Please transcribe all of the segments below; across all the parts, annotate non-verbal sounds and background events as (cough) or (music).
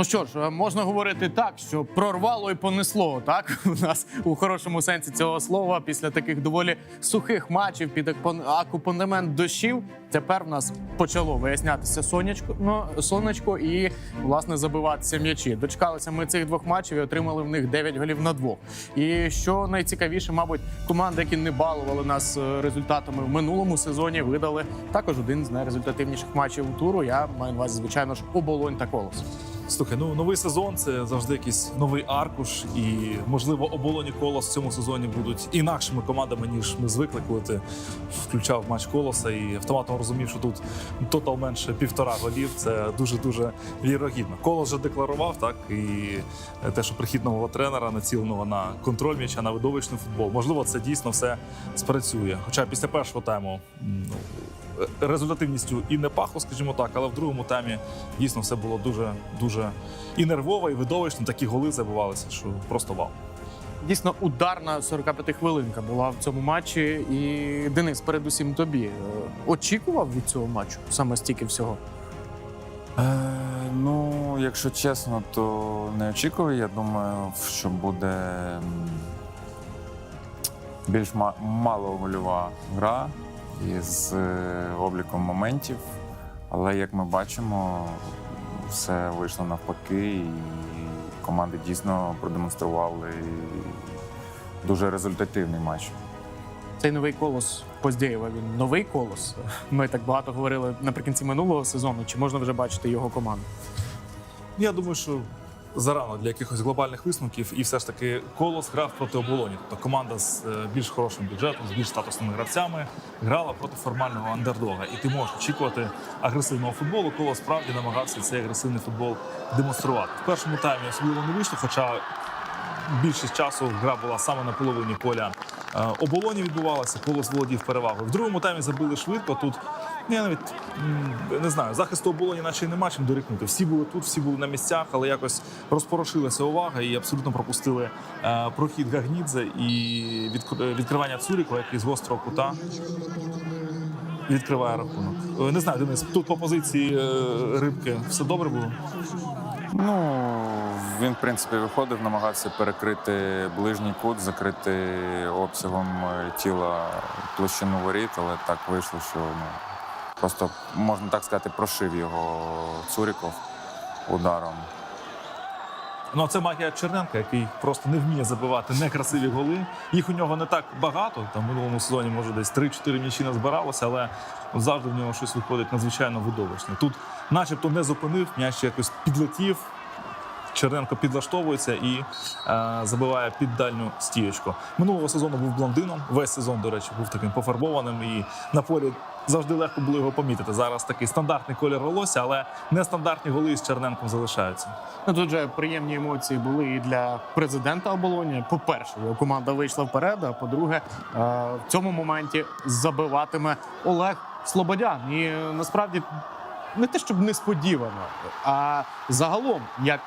Ну що ж, е, можна говорити так, що прорвало і понесло. Так (laughs) у нас у хорошому сенсі цього слова після таких доволі сухих матчів під акомпанемент дощів. Тепер в нас почало вияснятися сонячко, ну, сонечко і власне забиватися м'ячі. Дочекалися ми цих двох матчів і отримали в них 9 голів на двох. І що найцікавіше, мабуть, команди, які не балували нас е, результатами в минулому сезоні, видали також один з найрезультативніших матчів туру. Я маю на увазі, звичайно ж, оболонь та колос. Слухай, ну новий сезон це завжди якийсь новий аркуш, і можливо оболоні колос в цьому сезоні будуть інакшими командами, ніж ми звикли, коли ти включав матч колоса і автоматом розумів, що тут тотал менше півтора голів. Це дуже дуже вірогідно. Колос вже декларував так і те, що прихід нового тренера націленого на контроль м'яча, на видовищний футбол. Можливо, це дійсно все спрацює. Хоча після першого тайму ну, результативністю і не пахло, скажімо так, але в другому таймі дійсно все було дуже дуже і нервово, і видовищно. Такі голи забивалися, що просто вау. Дійсно, ударна 45 хвилинка була в цьому матчі. І Денис, передусім тобі е, очікував від цього матчу саме стільки всього. Е, ну, якщо чесно, то не очікую. Я думаю, що буде м, більш ма- малогольова гра із е, обліком моментів. Але як ми бачимо, все вийшло навпаки, і команди дійсно продемонстрували дуже результативний матч. Цей новий колос Поздєєва. Він новий колос. Ми так багато говорили наприкінці минулого сезону. Чи можна вже бачити його команду? Я думаю, що зарано для якихось глобальних висновків, і все ж таки колос грав проти оболоні. Тобто команда з е, більш хорошим бюджетом, з більш статусними гравцями грала проти формального андердога. І ти можеш очікувати агресивного футболу. Колос справді намагався цей агресивний футбол демонструвати. В першому таймі особливо не вийшло, хоча більшість часу гра була саме на половині поля е, оболоні відбувалася, колос володів перевагою. В другому таймі забили швидко. Тут я навіть не знаю, захисту оболоні, наче нема чим дорікнути. Всі були тут, всі були на місцях, але якось розпорошилася увага і абсолютно пропустили е, прохід Гагнідзе і відк- відкривання Цурікова, який з гострого кута. Відкриває рахунок. Е, Не знаю, Денис, тут по позиції е, рибки все добре було. Ну, він, в принципі, виходив, намагався перекрити ближній кут, закрити обсягом е, тіла площину воріт, але так вийшло, що ну, просто, можна так сказати, прошив його Цуріков ударом. Ну, це магія Черненка, який просто не вміє забивати некрасиві голи. Їх у нього не так багато. Там в минулому сезоні, може, десь 3-4 м'ячі не збиралося, але завжди в нього щось виходить надзвичайно видовищне. Тут, начебто, не зупинив, м'яч якось підлетів. Черненко підлаштовується і е, забиває під дальню стієчку. Минулого сезону був блондином. Весь сезон, до речі, був таким пофарбованим. І на полі завжди легко було його помітити. Зараз такий стандартний колір волосся, але нестандартні голи з Черненком залишаються. Ну тут же приємні емоції були і для президента оболоні. По-перше, його команда вийшла вперед. А по-друге, е, в цьому моменті забиватиме Олег Слободян. І насправді не те, щоб несподівано, а загалом як.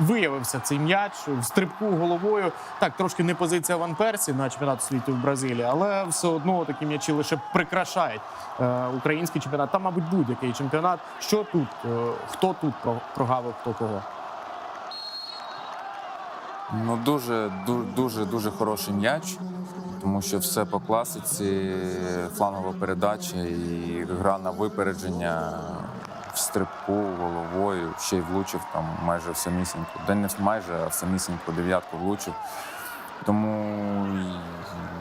Виявився цей м'яч в стрибку головою. Так, трошки не позиція Ван Персі на чемпіонат світу в Бразилії, але все одно такі м'ячі лише прикрашають е, український чемпіонат. Та, мабуть, будь-який чемпіонат. Що тут? Е, хто тут про- прогавив, хто кого? Ну, дуже, дуже, дуже, хороший м'яч, тому що все по класиці, флангова передача і гра на випередження в стрибку головою, ще й влучив там майже в самісіньку. Да не майже, а в самісіньку дев'ятку влучив. Тому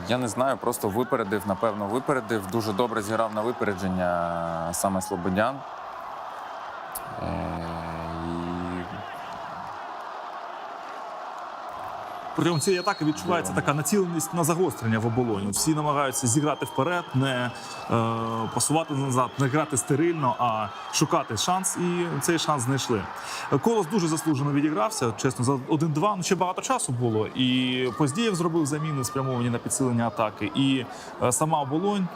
я не знаю, просто випередив, напевно, випередив. Дуже добре зіграв на випередження саме Слободян. Е, і Протягом цієї атаки відчувається така націленість на загострення в оболоні. Всі намагаються зіграти вперед, не е, пасувати назад, не грати стерильно, а шукати шанс. І цей шанс знайшли. Колос дуже заслужено відігрався. Чесно, за 1-2 ну ще багато часу було. І Поздієв зробив заміни, спрямовані на підсилення атаки. І е, сама оболонь,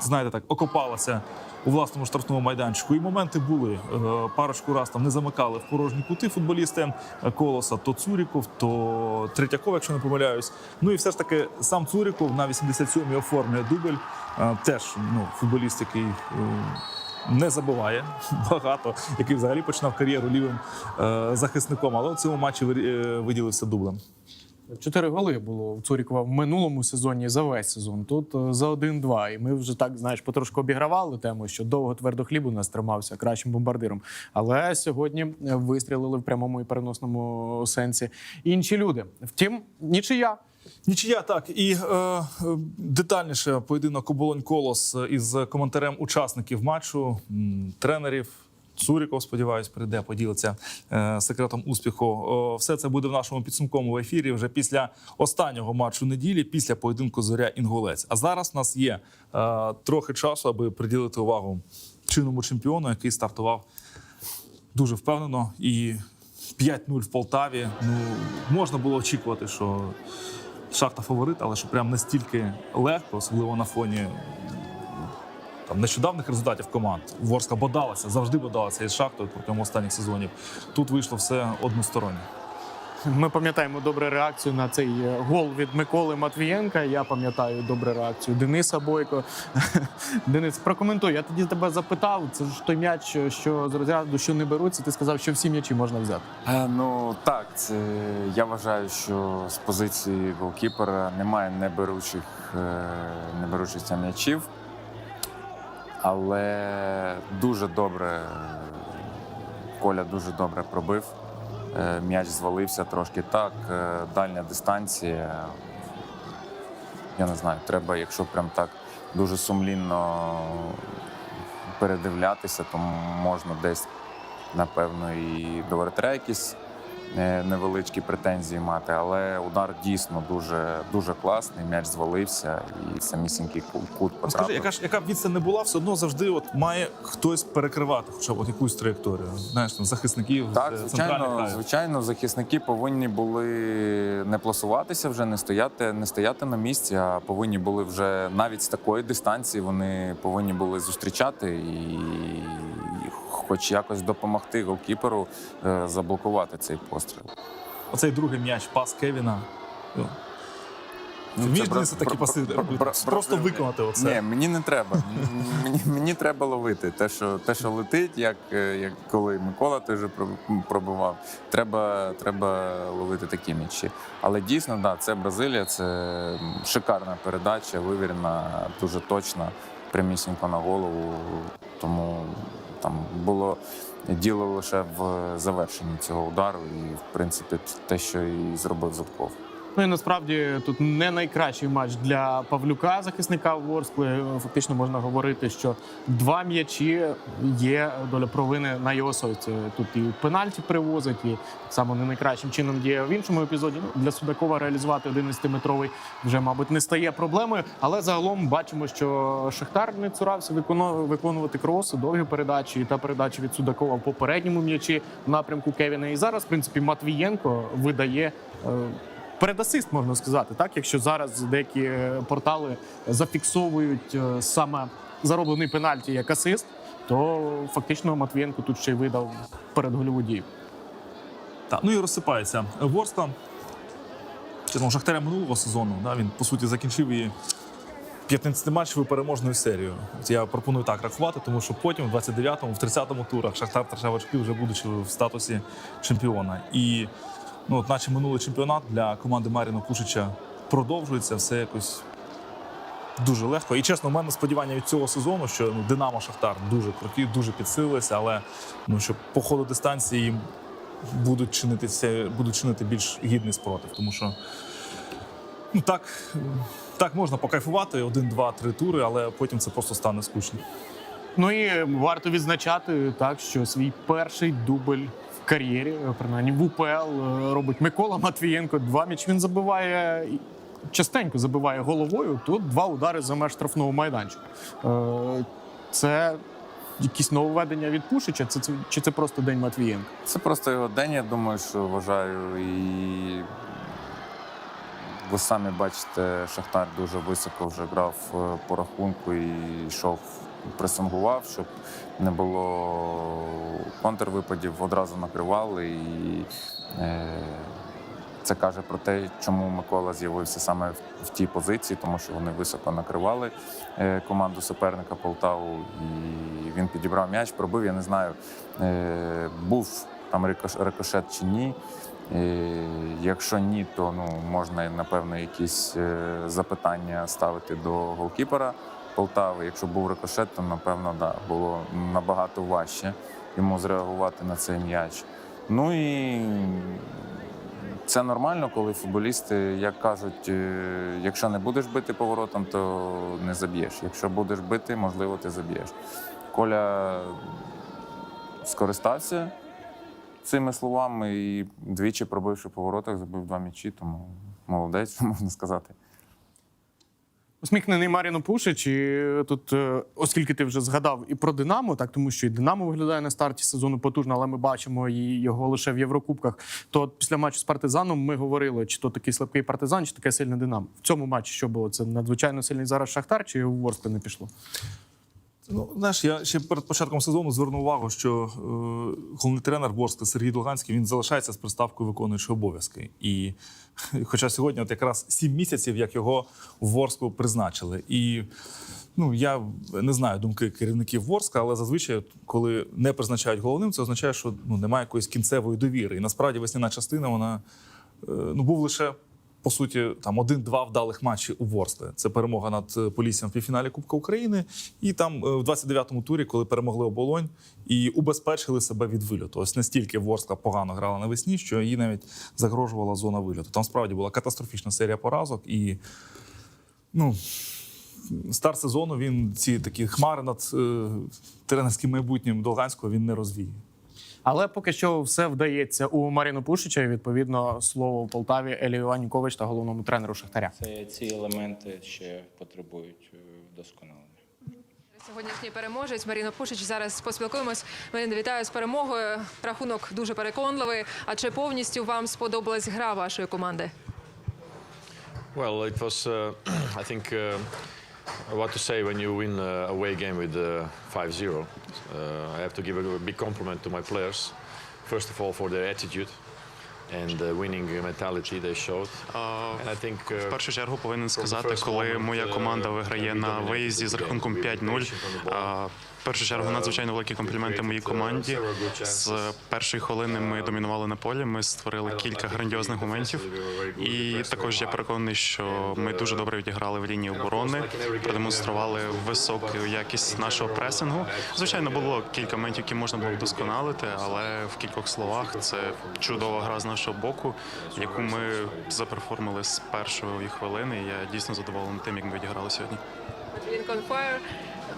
знаєте, так окопалася. У власному штрафному майданчику і моменти були. Е, Парочку раз там не замикали в порожні кути футболісти Колоса, то Цуріков, то Третьяков, якщо не помиляюсь. Ну і все ж таки сам Цуріков на 87-й оформлює дубль. Е, Теж ну, футболіст, який е, не забиває (laughs) багато, який взагалі починав кар'єру лівим е, захисником, але у цьому матчі виділився дублем. Чотири голи було у Цурікова в минулому сезоні за весь сезон. Тут е, за один-два. І ми вже так знаєш, потрошку обігравали тему, що довго твердо хліб у нас тримався кращим бомбардиром. Але сьогодні е, вистрілили в прямому і переносному сенсі інші люди. Втім, нічия. Нічия так і е, е, детальніше поєдинок оболонь колос із коментарем учасників матчу, тренерів. Цуріков, сподіваюсь, прийде, поділиться е, секретом успіху. Все це буде в нашому підсумковому ефірі вже після останнього матчу неділі, після поєдинку зоря інгулець. А зараз у нас є е, трохи часу, аби приділити увагу чинному чемпіону, який стартував дуже впевнено. І 5-0 в Полтаві. Ну можна було очікувати, що шахта фаворит, але що прям настільки легко, особливо на фоні там нещодавних результатів команд. Ворська бодалася, завжди бодалася із шахтою протягом останніх сезонів. Тут вийшло все односторонньо. Ми пам'ятаємо добру реакцію на цей е, гол від Миколи Матвієнка. Я пам'ятаю добру реакцію Дениса Бойко. (laughs) Денис, прокоментуй. Я тоді тебе запитав. Це ж той м'яч, що з розряду що не беруться. Ти сказав, що всі м'ячі можна взяти. Е, Ну так, це я вважаю, що з позиції голкіпера немає неберучих, е, неберучих м'ячів. Але дуже добре Коля дуже добре пробив. Е, М'яч звалився трошки так. е, Дальня дистанція. Я не знаю, треба, якщо прям так дуже сумлінно передивлятися, то можна десь напевно, і до якісь невеличкі претензії мати, але удар дійсно дуже, дуже класний. М'яч звалився і самісінький ку- кут Ну, Скажи, яка ж яка б відстань не була, все одно завжди от має хтось перекривати, хоча б от якусь траєкторію. Знаєш, там захисників Так, е, звичайно, звичайно, захисники повинні були не пласуватися вже, не стояти, не стояти на місці, а повинні були вже навіть з такої дистанції вони повинні були зустрічати і хоч якось допомогти голкіперу е, заблокувати цей постріл. Оцей другий м'яч, пас Кевіна. Ну, Ну, це такі паси Просто виконати оце. Ні, мені не треба. мені, мені треба ловити. Те, що, те, що летить, як, е, як коли Микола той же проб- пробував, треба, треба ловити такі м'ячі. Але дійсно, да, це Бразилія, це шикарна передача, вивірена, дуже точна, прямісінько на голову. Тому там було діло лише в завершенні цього удару, і в принципі те, що і зробив Зубков. Ну і насправді тут не найкращий матч для Павлюка, захисника Ворскли. Фактично можна говорити, що два м'ячі є доля провини на його совісті. Тут і пенальті привозить, і само не найкращим чином діє в іншому епізоді. Ну, для Судакова реалізувати 11-метровий вже, мабуть, не стає проблемою. Але загалом бачимо, що Шахтар не цурався викону- виконувати кроси, довгі передачі та передачі від Судакова в попередньому м'ячі в напрямку Кевіна. І зараз, в принципі, Матвієнко видає. Передасист можна сказати, так якщо зараз деякі е, портали зафіксовують е, саме зароблений пенальті як асист, то фактично Матвієнко тут ще й видав передгольову дію. Так, ну і розсипається Ворскла. Чи Шахтаря минулого сезону. Да, він по суті закінчив її 15-матчевою переможною серією. Я пропоную так рахувати, тому що потім, в 29-му, в 30-му турах, Шахтар втрачав очки, вже будучи в статусі чемпіона. І ну, от наче минулий чемпіонат для команди Маріна Кушича продовжується все якось. Дуже легко. І чесно, у мене сподівання від цього сезону, що ну, Динамо Шахтар дуже круті, дуже підсилилися, але ну, що по ходу дистанції їм будуть чинитися, будуть чинити більш гідний спротив. Тому що ну, так, так можна покайфувати один, два, три тури, але потім це просто стане скучно. Ну і варто відзначати так, що свій перший дубль кар'єрі, е, принаймні в УПЛ, е, робить Микола Матвієнко. Два м'яч він забиває. Частенько забиває головою. Тут два удари за меж штрафного майданчика. Е, Це якісь нововведення від Пушича, це, чи це просто день Матвієнка? Це просто його день, я думаю, що вважаю. І ви самі бачите, Шахтар дуже високо вже грав по рахунку і йшов, пресингував, щоб не було контрвипадів, одразу накривали. І е, це каже про те, чому Микола з'явився саме в, тій позиції, тому що вони високо накривали е, команду суперника Полтаву, і він підібрав м'яч, пробив. Я не знаю, е, був там рикош- рикошет чи ні. Якщо ні, то ну можна напевно якісь запитання ставити до голкіпера Полтави. Якщо був рикошет, то напевно да, було набагато важче йому зреагувати на цей м'яч. Ну і це нормально, коли футболісти, як кажуть, е, якщо не будеш бити поворотом, то не заб'єш. Якщо будеш бити, можливо, ти заб'єш. Коля скористався цими словами і двічі пробивши по воротах, забив два м'ячі, тому молодець, (laughs) можна сказати. Усміхнений Маріно Пушич. І тут, е, оскільки ти вже згадав і про Динамо, так тому що і Динамо виглядає на старті сезону потужно, але ми бачимо його лише в Єврокубках. То після матчу з партизаном ми говорили, чи то такий слабкий партизан, чи таке сильне Динамо. В цьому матчі що було? Це надзвичайно сильний зараз Шахтар, чи у Ворскла не пішло? Ну, знаєш, я ще перед початком сезону звернув увагу, що е, головний тренер Борська Сергій Долганський він залишається з приставкою виконуючи обов'язки. І (laughs) хоча сьогодні, от якраз сім місяців, як його в Ворску призначили. І ну я не знаю думки керівників Ворска, але зазвичай, коли не призначають головним, це означає, що ну немає якоїсь кінцевої довіри. І насправді весняна частина вона е, ну був лише. По суті, там один-два вдалих матчі у Ворскле. Це перемога над е, Поліссям в півфіналі Кубка України. І там е, в 29-му турі, коли перемогли оболонь і убезпечили себе від вильоту. Ось настільки Ворскла погано грала навесні, що їй навіть загрожувала зона вильоту. Там справді була катастрофічна серія поразок. І ну, старт сезону він ці такі хмари над е, тренерським майбутнім Долганського він не розвіє. Але поки що все вдається у Маріно Пушича. І відповідно слово у Полтаві Елію Іваннікович та головному тренеру Шахтаря. Це ці елементи ще потребують е, вдосконалення. Сьогоднішній переможець Маріно Пушич. Зараз поспілкуємось. Маріно, вітаю з перемогою. Рахунок дуже переконливий. А чи повністю вам сподобалась гра вашої команди? Well, it was, uh, (clears throat) I think, uh, what to say when you win uh, away game with uh, 5-0. Uh, I have to give a big compliment to my players. First of all, for their attitude and the winning mentality they showed. And I think, uh, В першу чергу повинен сказати, коли моя uh, команда виграє на виїзді з рахунком We 5-0. Першу чергу надзвичайно великі компліменти моїй команді. З першої хвилини ми домінували на полі. Ми створили кілька грандіозних моментів. І також я переконаний, що ми дуже добре відіграли в лінії оборони, продемонстрували високу якість нашого пресингу. Звичайно, було кілька моментів, які можна було вдосконалити, але в кількох словах це чудова гра з нашого боку, яку ми заперформили з першої хвилини. Я дійсно задоволений тим, як ми відіграли сьогодні. Він конфайр.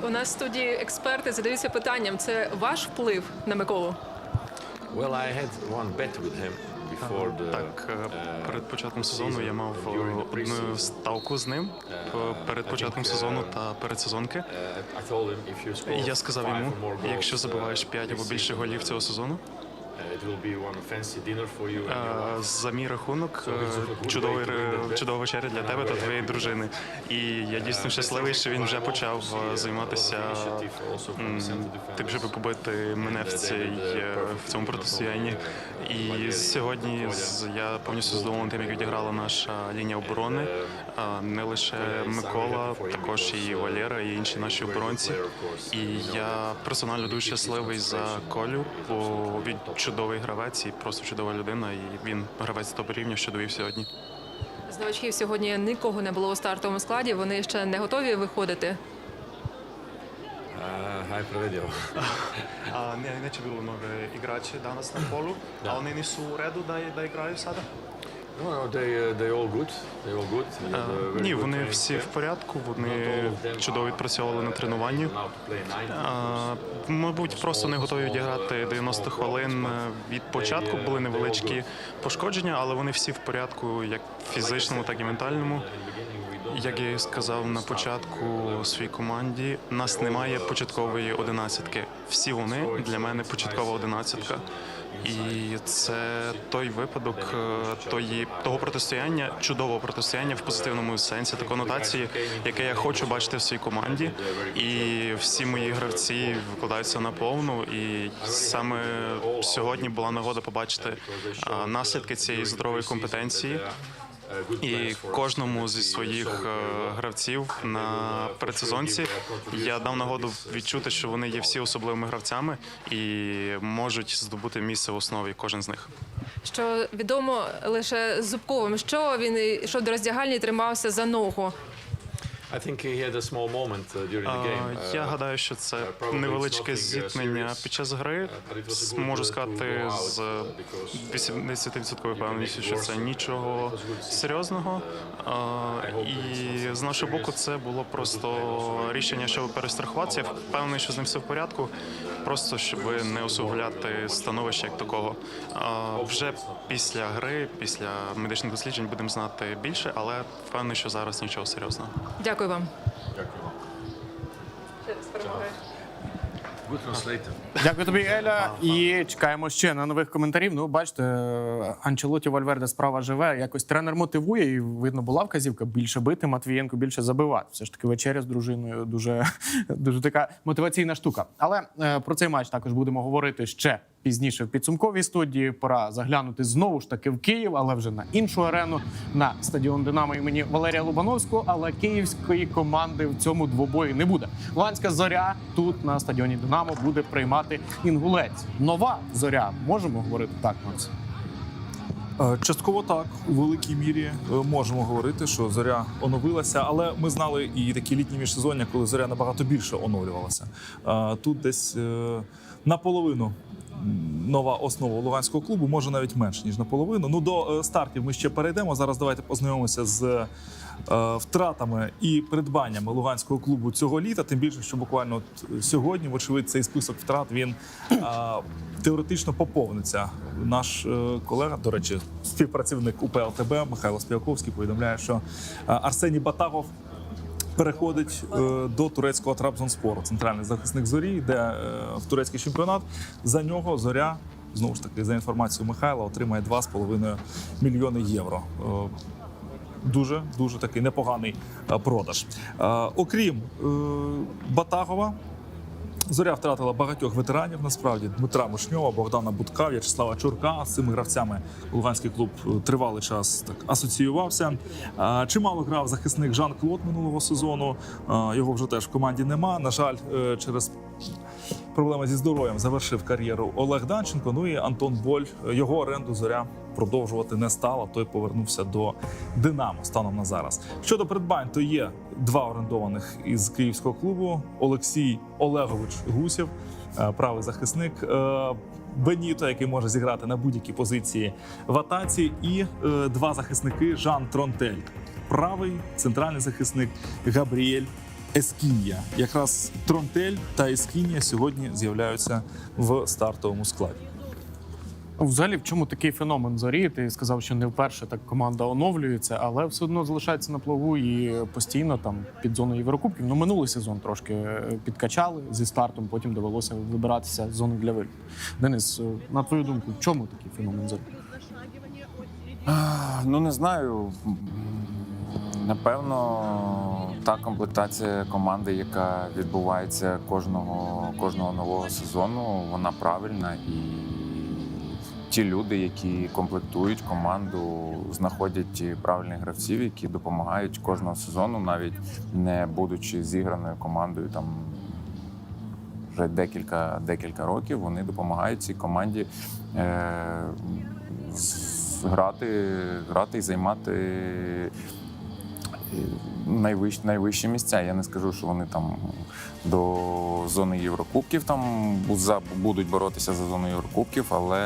У нас в студії експерти задаються питанням: це ваш вплив на Миколу? Well, I had one bet with him before the. Так, е, перед початком сезону я мав е, одну ставку з ним е, перед початком сезону та передсезонки. Uh, І я сказав йому, якщо забиваєш uh, 5 або більше голів цього сезону, uh, wife. за мій рахунок е, чудовий чудова вечеря для тебе та твоєї дружини. І я дійсно щасливий, що він вже почав е, займатися тим, щоб побити мене в цій е, в цьому протистоянні. І сьогодні я повністю задоволений тим, як відіграла наша лінія оборони. Не лише Микола, також і Валера, і інші наші оборонці. І я персонально дуже щасливий за Колю, бо він чудовий гравець і просто чудова людина. І він гравець топ рівня, що довів сьогодні. З новачків сьогодні нікого не було у стартовому складі. Вони ще не готові виходити. Хай проведем. (laughs) А не, не чи було нові іграчі danas на полу, а вони не у реду да, да грають sada? Ні, вони всі в порядку, вони чудово відпрацьовували на тренуванні. Play 90 А, Мабуть, просто не готові відіграти 90 хвилин. Від початку були невеличкі пошкодження, але вони всі в порядку, як фізичному, так і ментальному. Як я сказав на початку своїй команді, нас немає початкової одинадцятки. Всі вони для мене початкова одинадцятка. І це той випадок е, тої того протистояння, чудового протистояння в позитивному сенсі та конотації, яке я хочу бачити в своїй команді. І всі мої гравці викладаються на повну. І саме сьогодні була нагода побачити е, наслідки цієї здорової компетенції. І кожному зі своїх е, гравців на передсезонці я дав нагоду відчути, що вони є всі особливими гравцями і можуть здобути місце в основі кожен з них. Що відомо лише з Зубковим, що він йшов до роздягальні тримався за ногу. Я Uh, гадаю, що це невеличке зіткнення під час гри. Можу сказати з 80% впевненістю, що це нічого серйозного. І з нашого боку, це було просто рішення, щоб перестрахуватися. Я впевнений, що з ним все в порядку, просто щоб не усугубляти становище як такого. Вже після гри, після медичних досліджень будемо знати більше, але впевнений, що зараз нічого серйозного. Дякую вам. Good translator. Дякую тобі, Еля. І чекаємо ще на нових коментарів. Ну, бачите, Анчелоті Вальверде справа живе. Якось тренер мотивує, і видно, була вказівка більше бити, Матвієнко більше забивати. Все ж таки, вечеря з дружиною дуже, (laughs) дуже така мотиваційна штука. Але е, про цей матч також будемо говорити ще пізніше в підсумковій студії. Пора заглянути знову ж таки в Київ, але вже на іншу арену, на стадіон Динамо імені Валерія Лобановського. Але київської команди в цьому двобої не буде. Луганська зоря тут на стадіоні Динамо буде приймати інгулець. Нова зоря. Можемо говорити так, Макс? Е, Частково так, у великій мірі е, можемо говорити, що зоря оновилася, але ми знали і такі літні міжсезоння, коли зоря набагато більше оновлювалася. Е, Тут десь наполовину нова основа Луганського клубу, може навіть менше ніж наполовину. Ну до е, стартів ми ще перейдемо. Зараз давайте познайомимося з е, втратами і придбаннями Луганського клубу цього літа. Тим більше, що буквально от сьогодні, вочевидь, цей список втрат він е, теоретично поповниться. Наш е, колега, до речі, співпрацівник УПЛТБ Михайло Співаковський повідомляє, що е, Арсеній Батагов переходить е, до турецького Трабзонспору, центральний захисник зорі, йде е, в турецький чемпіонат. За нього зоря. Знову ж таки, за інформацією Михайла, отримає 2,5 мільйони євро. Е, Дуже дуже такий непоганий продаж. Окрім Батагова, Зоря втратила багатьох ветеранів. Насправді Дмитра Мишньова, Богдана Будка, В'ячеслава Чурка. З цими гравцями Луганський клуб е, тривалий час так асоціювався. Чимало грав захисник Жан Клод минулого сезону. Його вже теж в команді нема. На жаль, е, через проблеми зі здоров'ям завершив кар'єру Олег Данченко. Ну і Антон Боль. Його оренду зоря продовжувати не стала. Той повернувся до Динамо станом на зараз. Щодо придбань, то є два орендованих із київського клубу: Олексій Олегович Гусєв, е, правий захисник. е, Беніто, який може зіграти на будь-якій позиції в атаці, і е, два захисники Жан Тронтель, правий центральний захисник Габріель Ескінія. Якраз Тронтель та Ескінія сьогодні з'являються в стартовому складі. Взагалі, в чому такий феномен зорі? Ти сказав, що не вперше так команда оновлюється, але все одно залишається на плаву і постійно там під зоною Єврокубків. Ну, минулий сезон трошки е, підкачали зі стартом, потім довелося вибиратися з зони для виліту. Денис, е, на твою думку, в чому такий феномен зорі? А, Ну не знаю. Напевно, та комплектація команди, яка відбувається кожного, кожного нового сезону, вона правильна. І ті люди, які комплектують команду, знаходять правильних гравців, які допомагають кожного сезону, навіть не будучи зіграною командою там вже декілька, декілька років, вони допомагають цій команді е, грати, грати і займати найвищ, найвищі місця. Я не скажу, що вони там до зони Єврокубків там будуть боротися за зону Єврокубків, але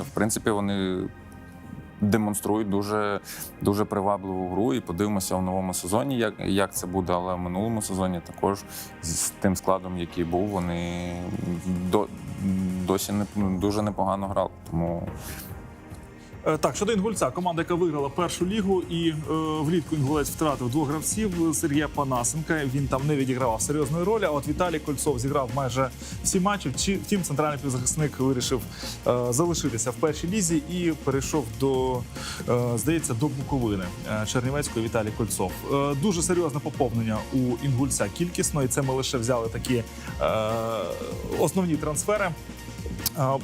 в принципі вони демонструють дуже, дуже привабливу гру. І подивимося в новому сезоні, як, як це буде. Але в минулому сезоні також з тим складом, який був, вони до, досі не, дуже непогано грали. Тому Так, щодо інгульця, команда, яка виграла першу лігу, і е, влітку інгулець втратив двох гравців Сергія Панасенка. Він там не відігравав серйозної ролі. А от Віталій Кольцов зіграв майже всі матчі. Втім, центральний півзахисник вирішив е, залишитися в першій лізі і перейшов до, е, здається, до Буковини е, Чернівецької Віталій Кольцов. Е, дуже серйозне поповнення у інгульця кількісно, і це ми лише взяли такі е, основні трансфери.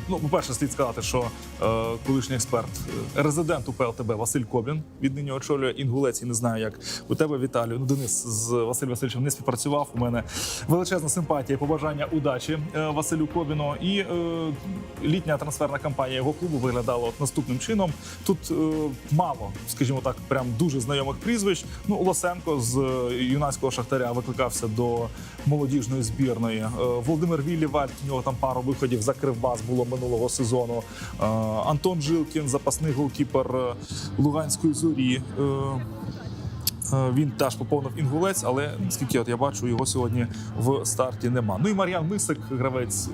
Ну, по-перше, слід сказати, що е, колишній експерт, е, резидент УПЛТБ Василь Кобін віднині очолює інгулець. І не знаю, як у тебе, Віталію. Ну, Денис з Василем Васильовичем не співпрацював. У мене величезна симпатія, побажання удачі е, Василю Кобіну. І е, літня трансферна кампанія його клубу виглядала от наступним чином. Тут е, мало, скажімо так, прям дуже знайомих прізвищ. Ну, Лосенко з юнацького шахтаря викликався до молодіжної збірної. Володимир Віллівальд, у нього там пару виходів за Кривбас було минулого сезону. Е, Антон Жилкін, запасний голкіпер е, Луганської зорі. Е, Він теж поповнив інгулець, але наскільки от я бачу, його сьогодні в старті нема. Ну і Мар'ян Мисик, гравець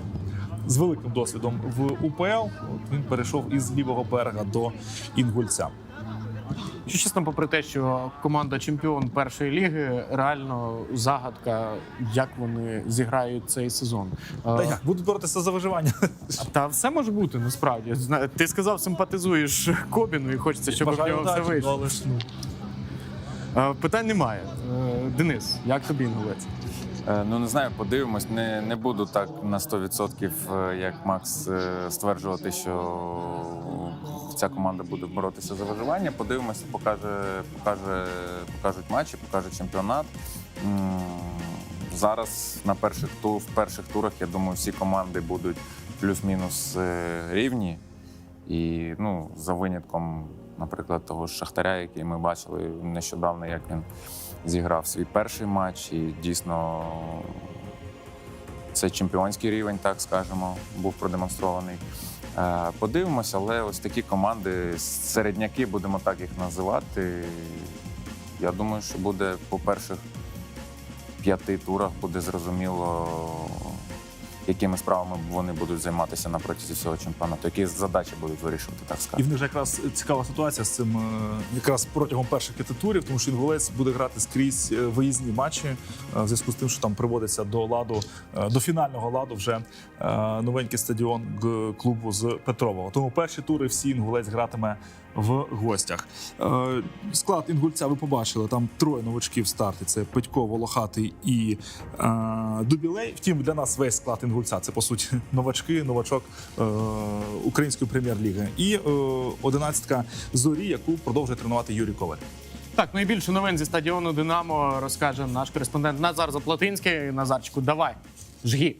з великим досвідом в УПЛ. От він перейшов із лівого берега до інгульця. Що чесно, попри те, що команда чемпіон першої ліги, реально загадка, як вони зіграють цей сезон. Та Е, як будуть боротися за виживання? Та все може бути насправді. Ти сказав, симпатизуєш Кобіну і хочеться, щоб в нього все вийшло. але ж, ну, Е, Питань немає. Е, Денис, як тобі інгулець? Е, Ну не знаю, подивимось. Не, не буду так на 100%, е, як Макс е, стверджувати, що ця команда буде боротися за виживання. Подивимося, покаже, покаже, покажуть матчі, покаже чемпіонат. Зараз на перших ту в перших турах я думаю, всі команди будуть плюс-мінус рівні. І ну, за винятком, наприклад, того ж Шахтаря, який ми бачили нещодавно, як він зіграв свій перший матч, і дійсно це чемпіонський рівень, так скажемо, був продемонстрований. Е, Подивимося, але ось такі команди, середняки, будемо так їх називати. Я думаю, що буде по перших п'яти турах буде зрозуміло, якими справами вони будуть займатися на протязі всього чемпіонату, які задачі будуть вирішувати, так І в них якраз цікава ситуація з цим е, якраз протягом перших п'яти турів, тому що інгулець буде грати скрізь е, виїзні матчі е, в зв'язку з тим, що там приводиться до ладу до фінального ладу вже новенький стадіон клубу з Петрового. Тому перші тури всі інгулець гратиме в гостях. Е, Склад інгульця ви побачили. Там троє новачків старті: це Петько, Волохатий і е, Дубілей. Втім, для нас весь склад інгульця це по суті (laughs) новачки, новачок е, української прем'єр-ліги. І одинадцятка зорі, яку продовжує тренувати Юрій Коваль. Так, найбільше новин зі стадіону Динамо розкаже наш кореспондент Назар Заплатинський. Назарчику, давай, жги.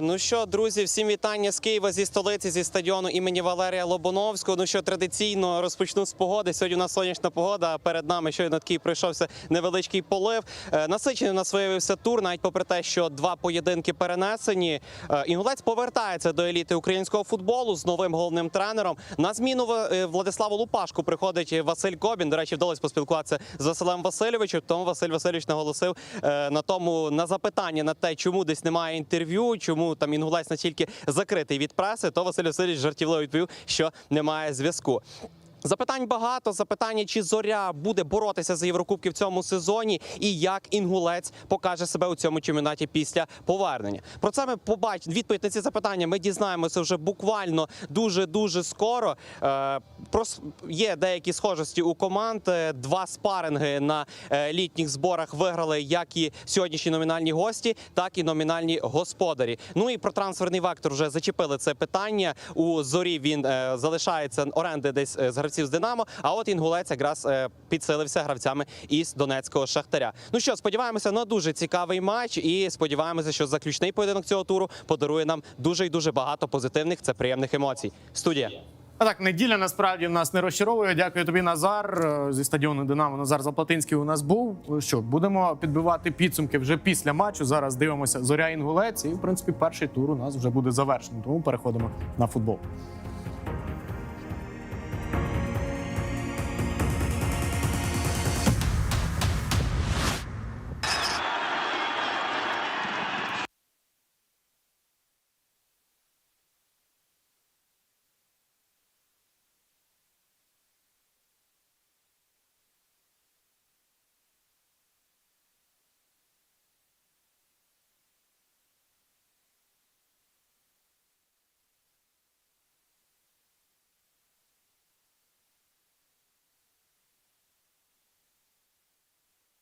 Ну що, друзі, всім вітання з Києва зі столиці, зі стадіону імені Валерія Лобановського. Ну що традиційно розпочну з погоди. Сьогодні у нас сонячна погода. а Перед нами щойно такий пройшовся невеличкий полив. Е, насичений нас виявився тур, навіть попри те, що два поєдинки перенесені. Е, Інгулець повертається до еліти українського футболу з новим головним тренером. На зміну е, Владиславу Лупашку приходить Василь Кобін. До речі, вдалося поспілкуватися з Василем Васильовичем. Тому Василь Васильович наголосив е, на тому на запитання на те, чому десь немає інтерв'ю, чому там інгулець настільки закритий від преси, то Василь Васильович жартівливо відповів, що немає зв'язку. Запитань багато. Запитання, чи зоря буде боротися за Єврокубки в цьому сезоні, і як інгулець покаже себе у цьому чемпіонаті після повернення. Про це ми побачимо. Відповідь на ці запитання. Ми дізнаємося вже буквально дуже дуже скоро. Е, є деякі схожості у команд. Е, Два спаринги на е, літніх зборах виграли як і сьогоднішні номінальні гості, так і номінальні господарі. Ну і про трансферний вектор вже зачепили це питання. У зорі він залишається оренди десь з гравців з Динамо. А от інгулець якраз е, підсилився гравцями із Донецького шахтаря. Ну що, сподіваємося на дуже цікавий матч, і сподіваємося, що заключний поєдинок цього туру подарує нам дуже і дуже багато позитивних, це приємних емоцій. Студія. А так, неділя насправді нас не розчаровує. Дякую тобі, Назар. Е, Зі стадіону Динамо Назар Заплатинський у нас був. Що будемо підбивати підсумки вже після матчу. Зараз дивимося зоря інгулець, і в принципі перший тур у нас вже буде завершений. Тому переходимо на футбол.